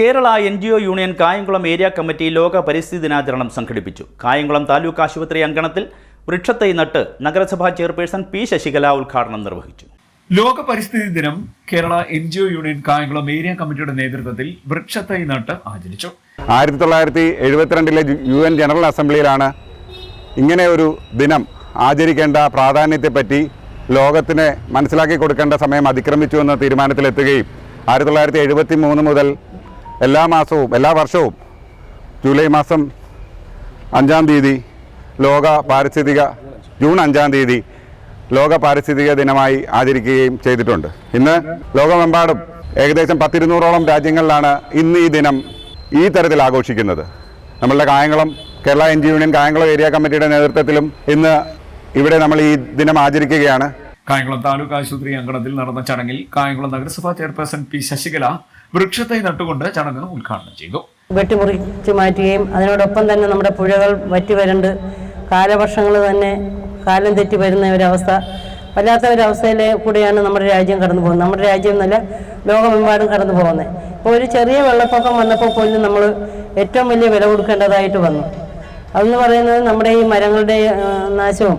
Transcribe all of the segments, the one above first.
Kerala N G O union Kayamkulam area committee ലോക പരിസ്ഥിതി ദിനാചരണം സംഘടിപ്പിച്ചു. കായംകുളം താലൂക്ക് ആശുപത്രി അങ്കണത്തിൽ വൃക്ഷത്തൈ നട്ട് നഗരസഭാ ചെയർപേഴ്സൺ പി ശശികല ഉദ്ഘാടനം നിർവഹിച്ചു. ലോക പരിസ്ഥിതി ദിനം Kerala N G O union Kayamkulam area കമ്മിറ്റിയുടെ നേതൃത്വത്തിൽ വൃക്ഷത്തൈ നട്ട് ആചരിച്ചു. ആയിരത്തി തൊള്ളായിരത്തി എഴുപത്തിരണ്ടിലെ യു എൻ ജനറൽ അസംബ്ലിയിലാണ് ഇങ്ങനെ ഒരു ദിനം ആചരിക്കേണ്ട പ്രാധാന്യത്തെപ്പറ്റി ലോകത്തിന് മനസ്സിലാക്കി കൊടുക്കേണ്ട സമയം അതിക്രമിച്ചു എന്ന തീരുമാനത്തിലെത്തുകയും ആയിരത്തി തൊള്ളായിരത്തി എഴുപത്തി മൂന്ന് മുതൽ എല്ലാ മാസവും എല്ലാ വർഷവും ജൂലൈ മാസം അഞ്ചാം തീയതി ലോക പാരിസ്ഥിതിക ജൂൺ അഞ്ചാം തീയതി ലോക പാരിസ്ഥിതിക ദിനമായി ആചരിക്കുകയും ചെയ്തിട്ടുണ്ട്. ഇന്ന് ലോകമെമ്പാടും ഏകദേശം പത്തിരുന്നൂറോളം രാജ്യങ്ങളിലാണ് ഇന്ന് ഈ ദിനം ഈ തരത്തിൽ ആഘോഷിക്കുന്നത്. നമ്മളുടെ Kayamkulam Kerala N G union Kayamkulam area കമ്മിറ്റിയുടെ നേതൃത്വത്തിലും ഇന്ന് ഇവിടെ നമ്മൾ ഈ ദിനം ആചരിക്കുകയാണ്. കായംകുളം താലൂക്ക് ആശുപത്രി അങ്കണത്തിൽ നടന്ന ചടങ്ങിൽ കായംകുളം നഗരസഭാ ചെയർപേഴ്സൺ പി ശശികല വൃക്ഷത്തൈ നട്ടുകൊണ്ട് ചടങ്ങ് ഉദ്ഘാടനം ചെയ്തു. വെട്ടിമുറിച്ച് മാറ്റുകയും അതിനോടൊപ്പം തന്നെ നമ്മുടെ പുഴകൾ വറ്റി വരണ്ട് കാലവർഷങ്ങൾ തന്നെ കാലം തെറ്റി വരുന്ന ഒരവസ്ഥ. വല്ലാത്ത ഒരവസ്ഥയിലെ കൂടെയാണ് നമ്മുടെ രാജ്യം കടന്നു പോകുന്നത്. നമ്മുടെ രാജ്യം എന്നല്ല ലോകമെമ്പാടും കടന്നു പോകുന്നത്. ഇപ്പോൾ ഒരു ചെറിയ വെള്ളപ്പൊക്കം വന്നപ്പോൾ പോലും നമ്മൾ ഏറ്റവും വലിയ വില കൊടുക്കേണ്ടതായിട്ട് വന്നു. അതെന്ന് പറയുന്നത് നമ്മുടെ ഈ മരങ്ങളുടെ നാശവും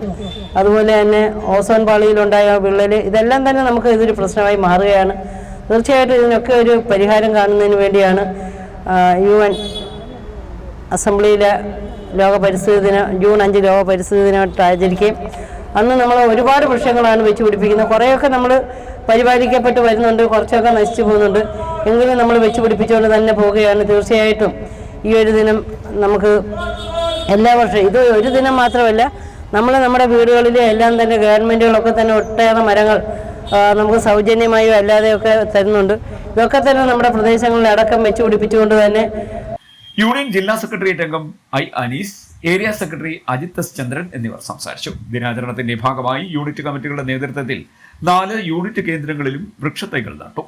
അതുപോലെ തന്നെ ഓസോൺ പാളിയിലുണ്ടായ വിള്ളൽ ഇതെല്ലാം തന്നെ നമുക്ക് ഇതൊരു പ്രശ്നമായി മാറുകയാണ്. തീർച്ചയായിട്ടും ഇതിനൊക്കെ ഒരു പരിഹാരം കാണുന്നതിന് വേണ്ടിയാണ് യു എൻ അസംബ്ലിയിലെ ലോക പരിസ്ഥിതി ദിനം ജൂൺ അഞ്ച് ലോക പരിസ്ഥിതി ദിനമായിട്ട് ആചരിക്കുകയും അന്ന് നമ്മൾ ഒരുപാട് വൃക്ഷങ്ങളാണ് വെച്ച് പിടിപ്പിക്കുന്നത്. കുറേയൊക്കെ നമ്മൾ പരിപാലിക്കപ്പെട്ട് വരുന്നുണ്ട് കുറച്ചൊക്കെ നശിച്ചു പോകുന്നുണ്ട്. എങ്കിലും നമ്മൾ വെച്ച് പിടിപ്പിച്ചുകൊണ്ട് തന്നെ പോവുകയാണ് തീർച്ചയായിട്ടും ഈ ഒരു ദിനം നമുക്ക് എല്ലാ വർഷവും ഇത് ഒരു ദിനം മാത്രമല്ല നമ്മൾ നമ്മുടെ വീടുകളിലെ എല്ലാം തന്നെ ഗവൺമെന്റുകളൊക്കെ തന്നെ ഒട്ടേറെ മരങ്ങൾ നമുക്ക് സൗജന്യമായോ അല്ലാതെയൊക്കെ തരുന്നുണ്ട്. ഇതൊക്കെ തന്നെ നമ്മുടെ പ്രദേശങ്ങളിൽ അടക്കം വെച്ച് പിടിപ്പിച്ചുകൊണ്ട് തന്നെ യൂണിയൻ ജില്ലാ സെക്രട്ടേറിയറ്റ് അംഗം I Anees area secretary Ajith S Chandran എന്നിവർ സംസാരിച്ചു. ദിനാചരണത്തിന്റെ ഭാഗമായി യൂണിറ്റ് കമ്മിറ്റികളുടെ നേതൃത്വത്തിൽ നാല് യൂണിറ്റ് കേന്ദ്രങ്ങളിലും വൃക്ഷത്തൈകൾ നട്ടു.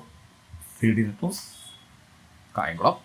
കായംകുളം.